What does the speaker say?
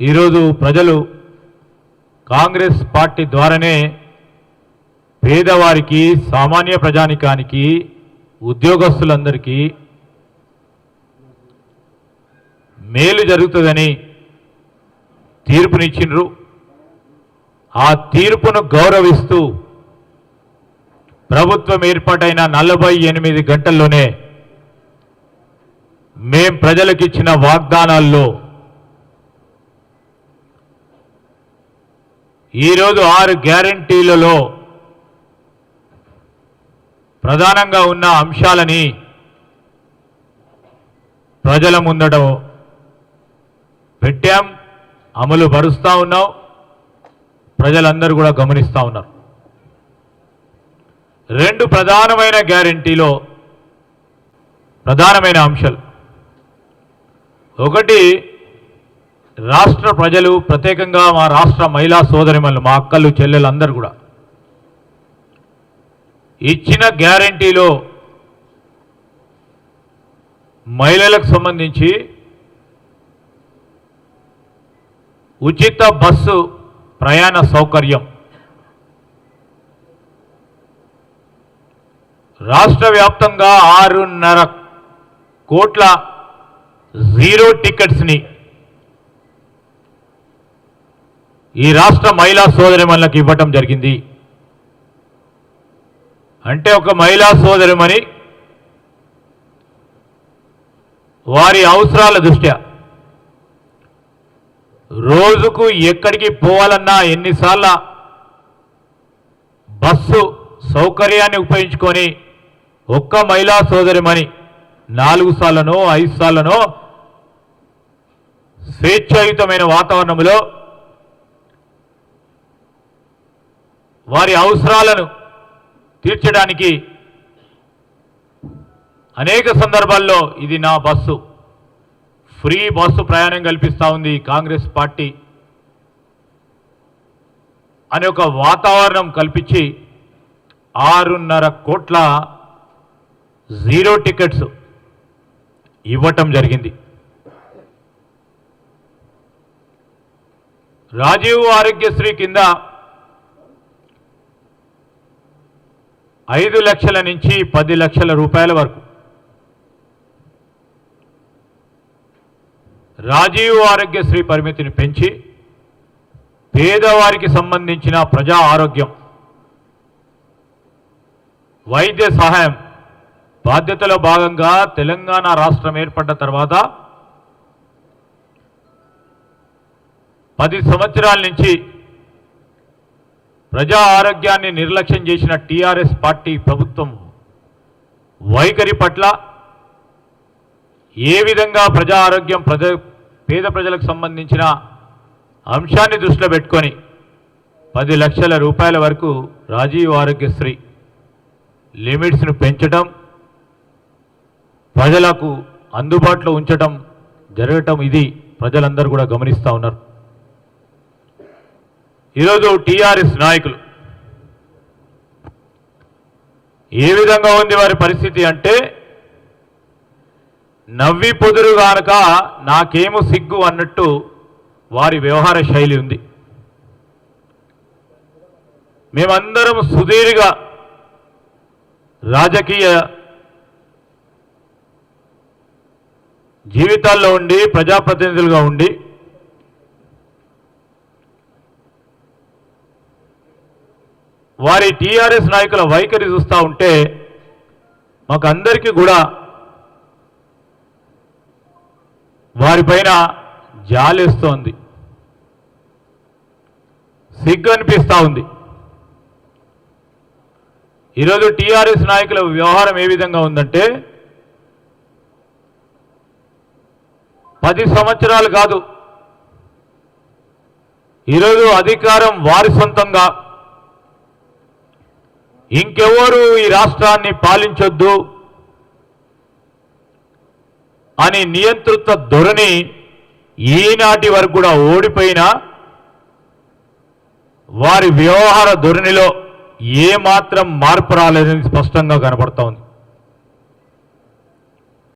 ఈరోజు ప్రజలు కాంగ్రెస్ పార్టీ ద్వారానే పేదవారికి సామాన్య ప్రజానికానికి ఉద్యోగస్తులందరికీ మేలు జరుగుతుందని తీర్పునిచ్చిండ్రు. ఆ తీర్పును గౌరవిస్తూ ప్రభుత్వం ఏర్పాటైన నలభై ఎనిమిది గంటల్లోనే మేం ప్రజలకిచ్చిన వాగ్దానాల్లో ఈరోజు ఆరు గ్యారంటీలలో ప్రధానంగా ఉన్న అంశాలని ప్రజల ముందట పెట్టాం అమలు పరుస్తూ ఉన్నాం ప్రజలందరూ కూడా గమనిస్తూ ఉన్నారు. రెండు ప్రధానమైన గ్యారంటీలో ప్రధానమైన అంశాలు. ఒకటి రాష్ట్ర ప్రజలు ప్రత్యేకంగా మా రాష్ట్ర మహిళా సోదరిమలు మా అక్కలు చెల్లెలు అందరు కూడా ఇచ్చిన గ్యారంటీలో మహిళలకు సంబంధించి ఉచిత బస్సు ప్రయాణ సౌకర్యం. రాష్ట్ర వ్యాప్తంగా ఆరున్నర కోట్ల జీరో టికెట్స్ని ఈ రాష్ట్ర మహిళా సోదరిమణులకు ఇవ్వటం జరిగింది. అంటే ఒక మహిళా సోదరిమణి వారి అవసరాల దృష్ట్యా రోజుకు ఎక్కడికి పోవాలన్నా ఎన్నిసార్ల బస్సు సౌకర్యాన్ని ఉపయోగించుకొని ఒక్క మహిళా సోదరిమణి నాలుగు సార్లనో ఐదు సార్లనో స్వేచ్ఛాయుతమైన వాతావరణంలో వారి అవసరాలను తీర్చడానికి అనేక సందర్భాల్లో ఇది నా బస్సు. ఫ్రీ బస్సు ప్రయాణం కల్పిస్తూ ఉంది కాంగ్రెస్ పార్టీ. అనే ఒక వాతావరణం కల్పించి ఆరున్నర కోట్ల జీరో టికెట్స్ ఇవ్వటం జరిగింది. రాజీవ్ ఆరోగ్యశ్రీ కింద ఐదు లక్షల నుంచి పది లక్షల రూపాయల వరకు. రాజీవ్ ఆరోగ్యశ్రీ పరిమితిని పెంచి పేదవారికి సంబంధించిన ప్రజా ఆరోగ్యం వైద్య సహాయం బాధ్యతలో భాగంగా తెలంగాణ రాష్ట్రం ఏర్పడ్డ తర్వాత పది సంవత్సరాల నుంచి ప్రజా ఆరోగ్యాన్ని నిర్లక్ష్యం చేసిన టీఆర్ఎస్ పార్టీ ప్రభుత్వం వైఖరి పట్ల ఏ విధంగా ప్రజా ఆరోగ్యం ప్రజ పేద ప్రజలకు సంబంధించిన అంశాన్ని దృష్టిలో పెట్టుకొని పది లక్షల రూపాయల వరకు రాజీవ్ ఆరోగ్యశ్రీ లిమిట్స్ను పెంచడం ప్రజలకు అందుబాటులో ఉంచడం జరగటం ఇది ప్రజలందరూ కూడా గమనిస్తూ ఉన్నారు. ఈరోజు టీఆర్ఎస్ నాయకులు. ఏ విధంగా ఉంది వారి పరిస్థితి అంటే నవ్వి పొదురు గానక నాకేమో సిగ్గు అన్నట్టు వారి వ్యవహార శైలి ఉంది. మేమందరం సుదీర్ఘ రాజకీయ జీవితాల్లో ఉండి ప్రజాప్రతినిధులుగా ఉండి వారి టీఆర్ఎస్ నాయకుల వైఖరి చూస్తూ ఉంటే మాకు అందరికీ కూడా వారిపైన జాలేస్తోంది. సిగ్గు అనిపిస్తూ ఉంది. ఈరోజు టీఆర్ఎస్ నాయకుల వ్యవహారం ఏ విధంగా ఉందంటే పది సంవత్సరాలు కాదు. ఈరోజు అధికారం వారి సొంతంగా ఇంకెవరు ఈ రాష్ట్రాన్ని పాలించొద్దు అని నియంతృత్వ ధోరణి ఈనాటి వరకు కూడా ఓడిపోయినా వారి వ్యవహార ధోరణిలో ఏమాత్రం మార్పు రాలేదని స్పష్టంగా కనపడతా ఉంది.